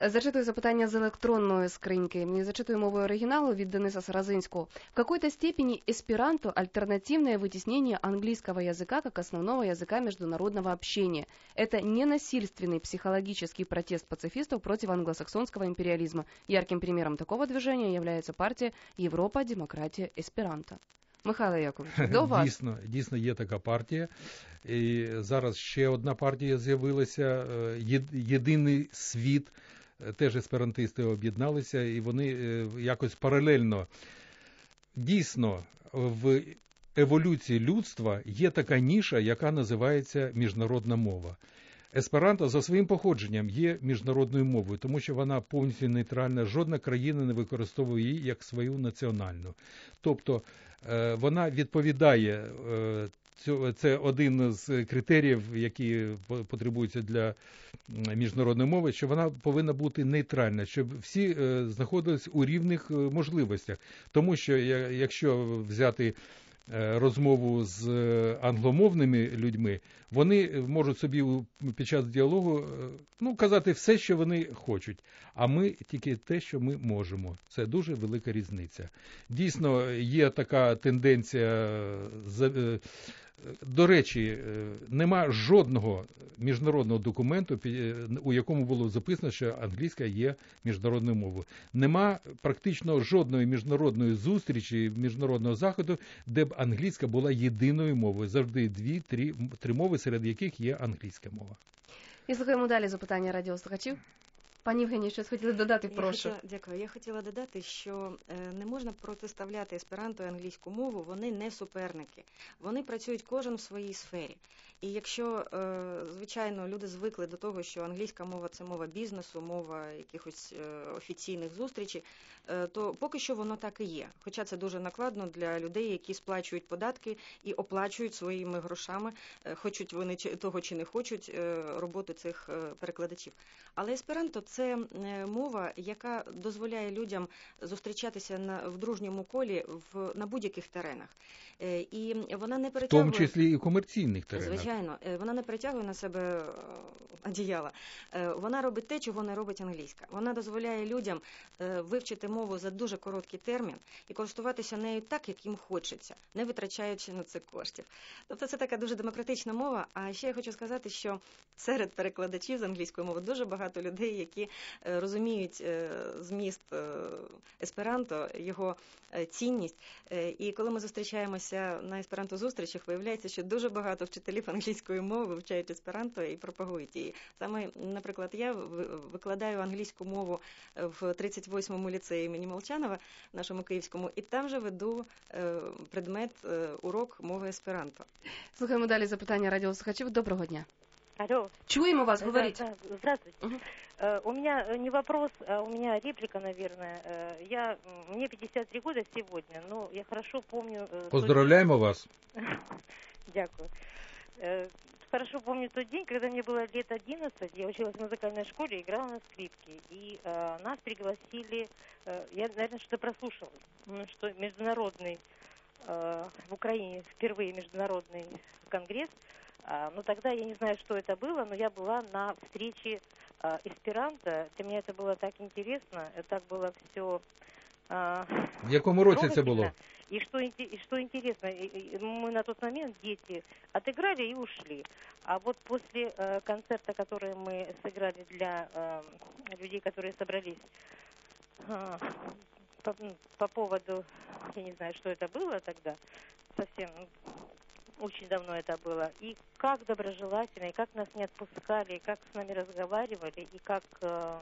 Зачитую запитання з електронної скриньки. І Зачитую мовою оригіналу від Дениса Саразинского. В какой-то степени эсперанто – альтернативное вытеснение английского языка как основного языка международного общения. Это ненасильственный психологический протест пацифистов против англосаксонского империализма. Ярким примером такого движения является партия Европа, демократия, эсперанто. Михайло Яковлевич, до вас. Дійсно, дійсно є така партія. І зараз ще одна партія з'явилася. е, Єд- Єдиний світ. Е, Теж есперантисти об'єдналися, і вони е, якось паралельно. Дійсно, в еволюції людства є така ніша, яка називається міжнародна мова. Есперанто за своїм походженням є міжнародною мовою, тому що вона повністю нейтральна, жодна країна не використовує її як свою національну. Тобто е, вона відповідає. Це один з критеріїв, які по- потребуються для міжнародної мови, що вона повинна бути нейтральна, щоб всі е, знаходились у рівних е, можливостях. Тому що якщо взяти е, розмову з англомовними людьми, вони можуть собі під час діалогу ну, казати все, що вони хочуть, а ми тільки те, що ми можемо. Це дуже велика різниця. Дійсно, є така тенденція. До речі, е, нема жодного міжнародного документу, е, у якому було записано, що англійська є міжнародною мовою. Нема практично жодної міжнародної зустрічі, міжнародного заходу, де б англійська була єдиною мовою. Завжди дві, три, три мови, серед яких є англійська мова. І слухаємо далі запитання радіослухачів. Пані Євгенія, щось хотіли додати, Я хотіла, дякую. Я хотіла додати, що е, не можна протиставляти есперанто і англійську мову. Вони не суперники. Вони працюють кожен в своїй сфері. І якщо, е, звичайно, люди звикли до того, що англійська мова це мова бізнесу, мова якихось е, офіційних зустрічей, то поки що воно так і є. Хоча це дуже накладно для людей, які сплачують податки і оплачують своїми грошами, хочуть вони того чи не хочуть роботу цих перекладачів. Але есперанто це е, мова, яка дозволяє людям зустрічатися на в дружньому колі в на будь-яких теренах. Е, І вона не В тому числі і комерційних теренах. Звичайно, е, вона не притягує на себе одіяла. Вона робить те, чого не робить англійська. Вона дозволяє людям вивчити мову за дуже короткий термін і користуватися нею так, як їм хочеться, не витрачаючи на це коштів. Тобто це така дуже демократична мова. А ще я хочу сказати, що серед перекладачів з англійської мови дуже багато людей, які е, розуміють е, зміст е, есперанто, його цінність. І коли ми зустрічаємося на есперанто зустрічах, виявляється, що дуже багато вчителів англійської мови вивчають есперанто і пропагують її. Саме, наприклад, я викладаю англійську мову в 38-му ліцеї імені Молчанова, нашому київському, і там же веду предмет урок мови есперанто. Слухаємо далі запитання радіослухачів. Доброго дня. Алло. Чуємо вас, Да, говоріть. да, здравствуйте. Мгм. Э, У меня э, не вопрос, а у меня реплика, наверное. Э, Я, м, мне 53 года сегодня, но я хорошо помню... э, тот- Поздравляємо вас. Дякую. Э, Хорошо помню тот день, когда мне было лет 11, я училась в музыкальной школе, играла на скрипке, и э, нас пригласили, э, я, наверное, что-то прослушала, м, что международный, э, в Украине впервые международный конгресс, а, но тогда я не знаю, что это было, но я была на встрече а, эсперанто, для меня это было так интересно, э, так было все В якому році це було? и что, и что интересно, мы на тот момент, дети, отыграли и ушли. А вот после э, концерта, который мы сыграли для э, людей, которые собрались э, по, по поводу, я не знаю, что это было тогда, совсем м, очень давно это было, и как доброжелательно, и как нас не отпускали, и как с нами разговаривали, и как... э,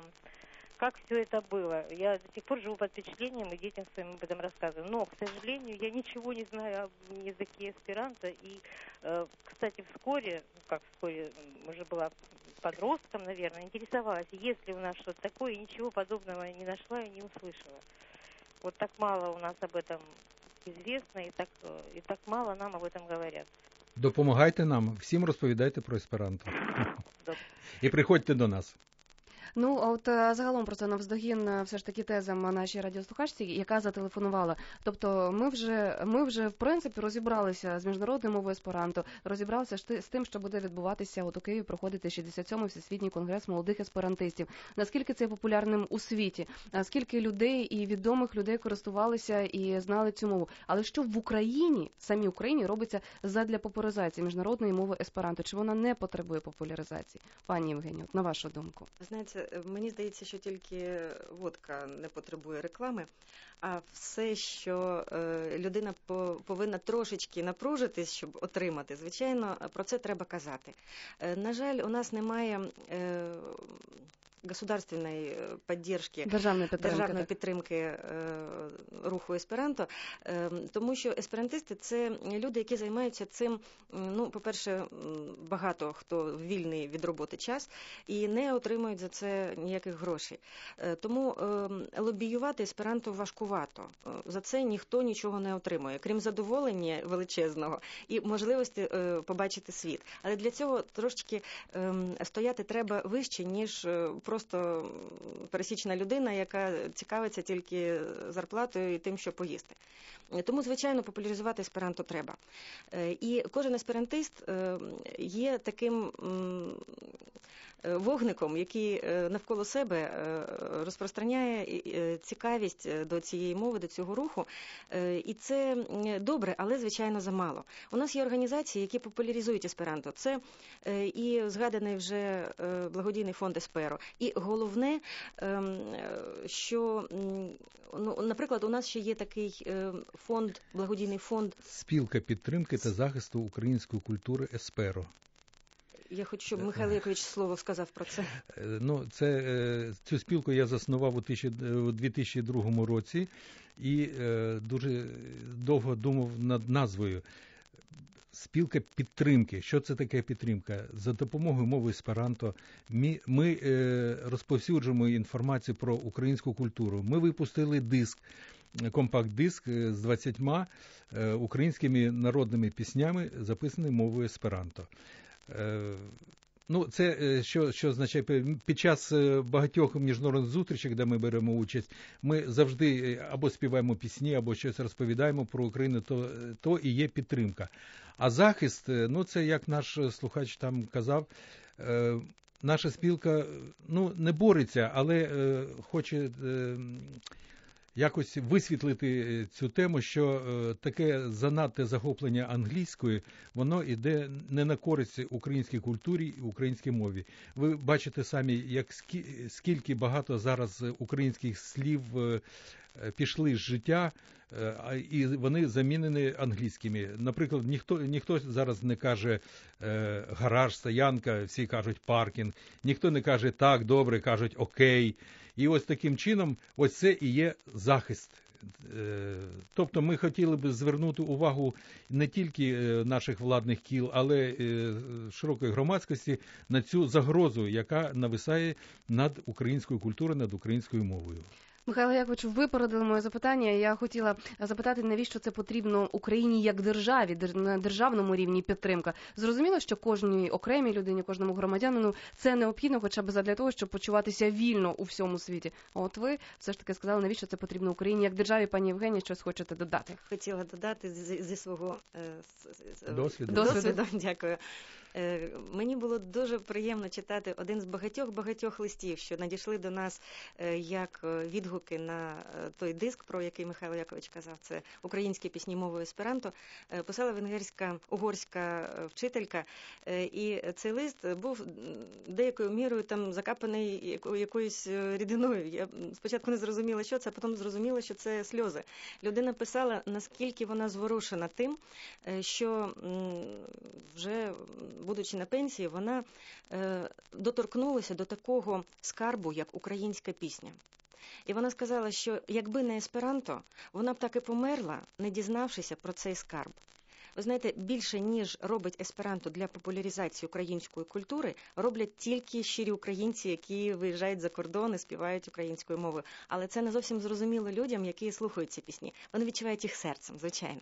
как все это было. Я до сих пор живу под впечатлением и детям своим об этом рассказываю. Но, к сожалению, я ничего не знаю об языке эсперанто. И, э, кстати, вскоре, ну, как вскоре, уже была подростком, наверное, интересовалась, есть ли у нас что-то такое, и ничего подобного не нашла и не услышала. Вот так мало у нас об этом известно, и так, і и так мало нам об этом говорят. Допомагайте нам, всім розповідайте про есперанто. Добре. І приходьте до нас. Ну, а от е, загалом просто навздогін е, все ж таки тезам нашій радіослухачці, яка зателефонувала. Тобто, ми вже ми вже в принципі розібралися з міжнародною мовою есперанто, розібралися з тим, що буде відбуватися от у Києві проходити 67-й всесвітній конгрес молодих есперантистів. Наскільки це популярним у світі? А Скільки людей і відомих людей користувалися і знали цю мову? Але що в Україні, самій Україні, робиться задля популяризації міжнародної мови есперанто? Чи вона не потребує популяризації? Пані Євгенію, на вашу думку. Знаєте, е, мені здається, що тільки водка не потребує реклами, а все, що е, людина по- повинна трошечки напружитись, щоб отримати, звичайно, про це треба казати. Е, на жаль, у нас немає е, государственної е, поддержки Державної підтримки. державної підтримки е, руху есперанто, тому що есперантисти це люди, які займаються цим. Ну, по-перше, багато хто вільний від роботи час і не отримують за це ніяких грошей. Е, Тому е, лобіювати есперанто важкувато. Е, За це ніхто нічого не отримує, крім задоволення величезного і можливості е, побачити світ. Але для цього трошечки ем, стояти треба вище, ніж е, просто пересічна людина, яка цікавиться тільки зарплатою і тим, що поїсти. Тому, звичайно, популяризувати есперанто треба. Е, І кожен есперантист е, є таким. Вогником, який е, навколо себе розпространяє цікавість до цієї мови, до цього руху, і це добре, але звичайно замало. У нас є організації, які популяризують есперанто. Це і згаданий вже благодійний фонд Есперо. І головне, ем, е, що ну, наприклад, у нас ще є такий е, фонд, благодійний фонд. Спілка підтримки та захисту української культури Есперо. Я хочу, щоб Михайло Якович слово сказав про це. Е, Ну, це, е, цю спілку я заснував у, тисячі- е, у 2002 році і е, дуже довго думав над назвою. Спілка підтримки. Що це таке підтримка? За допомогою мови есперанто ми, ми е, розповсюджуємо інформацію про українську культуру. Ми випустили диск, компакт-диск е, з 20 е, українськими народними піснями, записаними мовою есперанто. Ну, це е, що, що означає під час е, багатьох міжнародних зустрічей, де ми беремо участь, ми завжди е, або співаємо пісні, або щось розповідаємо про Україну, то, то і є підтримка. А захист, ну це як наш слухач там казав. Наша спілка ну, не бореться, але хоче якось висвітлити е, цю тему, що е, таке занадте захоплення англійською, воно йде не на користь українській культурі і українській мові. Ви бачите самі, як скільки багато зараз українських слів е, пішли з життя. Е, І вони замінені англійськими. Наприклад, ніхто ніхто зараз не каже е, гараж, стоянка, всі кажуть паркінг, ніхто не каже так, добре, кажуть окей. І ось таким чином, ось це і є захист. Е, Тобто ми хотіли би звернути увагу не тільки наших владних кіл, але широкої громадськості на цю загрозу, яка нависає над українською культурою, над українською мовою. Михайло Якович, ви породили моє запитання. Я хотіла запитати, навіщо це потрібно Україні як державі, дер- на державному рівні підтримка. Зрозуміло, що кожній окремій людині, кожному громадянину це необхідно, хоча б задля того, щоб почуватися вільно у всьому світі. А от ви все ж таки сказали, навіщо це потрібно Україні як державі, пані Євгенія, щось хочете додати? Хотіла додати зі, зі свого е, Досвіду. Досвіду. Дякую. Е, Мені було дуже приємно читати один з багатьох багатьох листів, що надійшли до нас е, як е, відгуки на той диск, про який Михайло Якович казав. Це українські пісні мовою есперанто. Писала венгерська угорська вчителька, і цей лист був деякою мірою там закапаний яко- якоюсь рідиною. Я спочатку не зрозуміла, що це, а потім зрозуміла, що це сльози. Людина писала, наскільки вона зворушена тим, що вже будучи на пенсії, вона е, доторкнулася до такого скарбу, як українська пісня. І вона сказала, що якби не есперанто, вона б так і померла, не дізнавшися про цей скарб. Ви знаєте, більше ніж робить есперанто для популяризації української культури, роблять тільки щирі українці, які виїжджають за кордон і співають українською мовою. Але це не зовсім зрозуміло людям, які слухають ці пісні. Вони відчувають їх серцем, звичайно.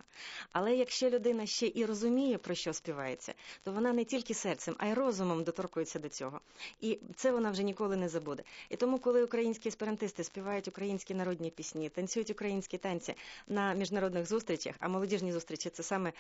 Але якщо людина ще і розуміє, про що співається, то вона не тільки серцем, а й розумом доторкується до цього. І це вона вже ніколи не забуде. І тому, коли українські есперантисти співають українські народні пісні, танцюють українські танці на міжнародних зустрічах, а молодіжні зустрічі це саме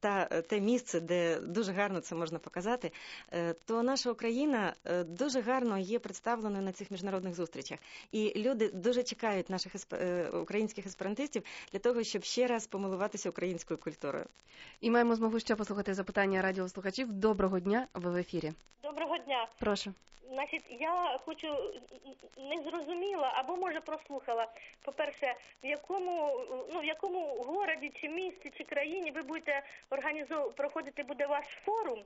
та те місце, де дуже гарно це можна показати, е, то наша Україна е, дуже гарно є представленою на цих міжнародних зустрічах. І люди дуже чекають наших есп- е, українських есперантистів для того, щоб ще раз помилуватися українською культурою. І маємо змогу ще послухати запитання радіослухачів. Доброго дня, ви в ефірі. Доброго дня. Прошу. Значить, я хочу не зрозуміла або може прослухала. По-перше, в якому ну в якому городі чи місті чи країні ви будете організовувати проходити буде ваш форум?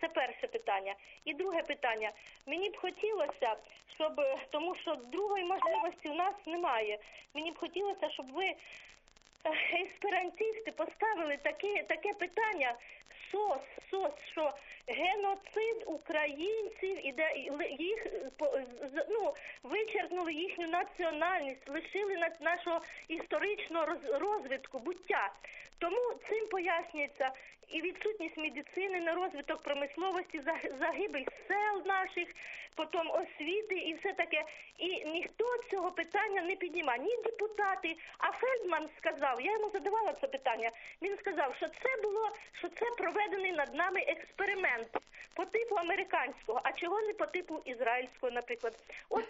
Це перше питання. І друге питання. Мені б хотілося, щоб тому що другої можливості у нас немає. Мені б хотілося, щоб ви есперантисти поставили таке, таке питання СОС, СОС, що геноцид українців іде їх ну, вичеркнули їхню національність, лишили на- нашого історичного роз- розвитку, буття. Тому цим пояснюється і відсутність медицини на розвиток промисловості, заг- загибель сел наших, потім освіти і все таке. І ніхто цього питання не піднімає. Ні депутати. А Фельдман сказав, я йому задавала це питання. Він сказав, що це було, що це проведений над нами експеримент по типу американського, а чого не по типу ізраїльського, наприклад. От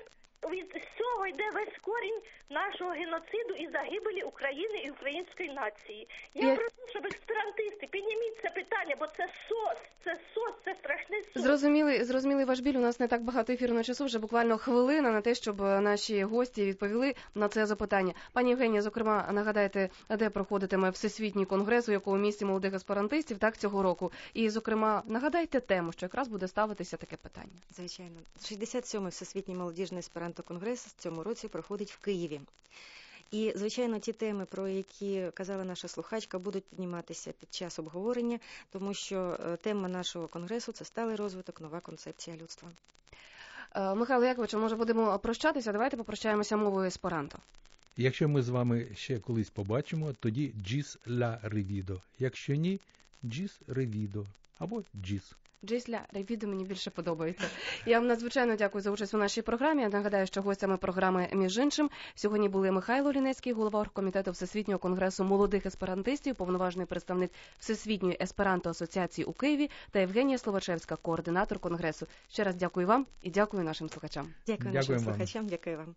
від цього йде весь корінь нашого геноциду і загибелі України і української нації. Я Я- прошу, щоб експерантисти підніміть це питання, бо це сос, це сос, це страшний сос. Зрозумілий, зрозумілий ваш біль. У нас не так багато ефірного часу, вже буквально хвилина на те, щоб е, наші гості відповіли на це запитання. Пані Євгенія, зокрема, нагадайте, де проходитиме всесвітній конгрес, у якому місті молодих есперантистів, так цього року. І, зокрема, нагадайте тему, що якраз буде ставитися таке питання. Звичайно, 67-й всесвітній молодіжний есперанто конгрес в цьому році проходить в Києві. І, звичайно, ті теми, про які казала наша слухачка, будуть підніматися під час обговорення, тому що е, тема нашого конгресу це сталий розвиток, нова концепція людства. Е, Михайло Яковичу, може будемо прощатися? Давайте попрощаємося мовою есперанто. Якщо ми з вами ще колись побачимо, тоді джіс ла ревідо. Якщо ні, джіс ревідо або джіс. Джисля Ревіду мені більше подобається. Я вам надзвичайно дякую за участь у нашій програмі. Я нагадаю, що гостями програми між іншим сьогодні були Михайло Лінецький, голова оргкомітету Всесвітнього конгресу молодих есперантистів, повноважний представник Всесвітньої есперанто асоціації у Києві та Євгенія Словачевська, координатор конгресу. Ще раз дякую вам і дякую нашим слухачам. Дякую Дякуємо нашим вам. слухачам, дякую вам.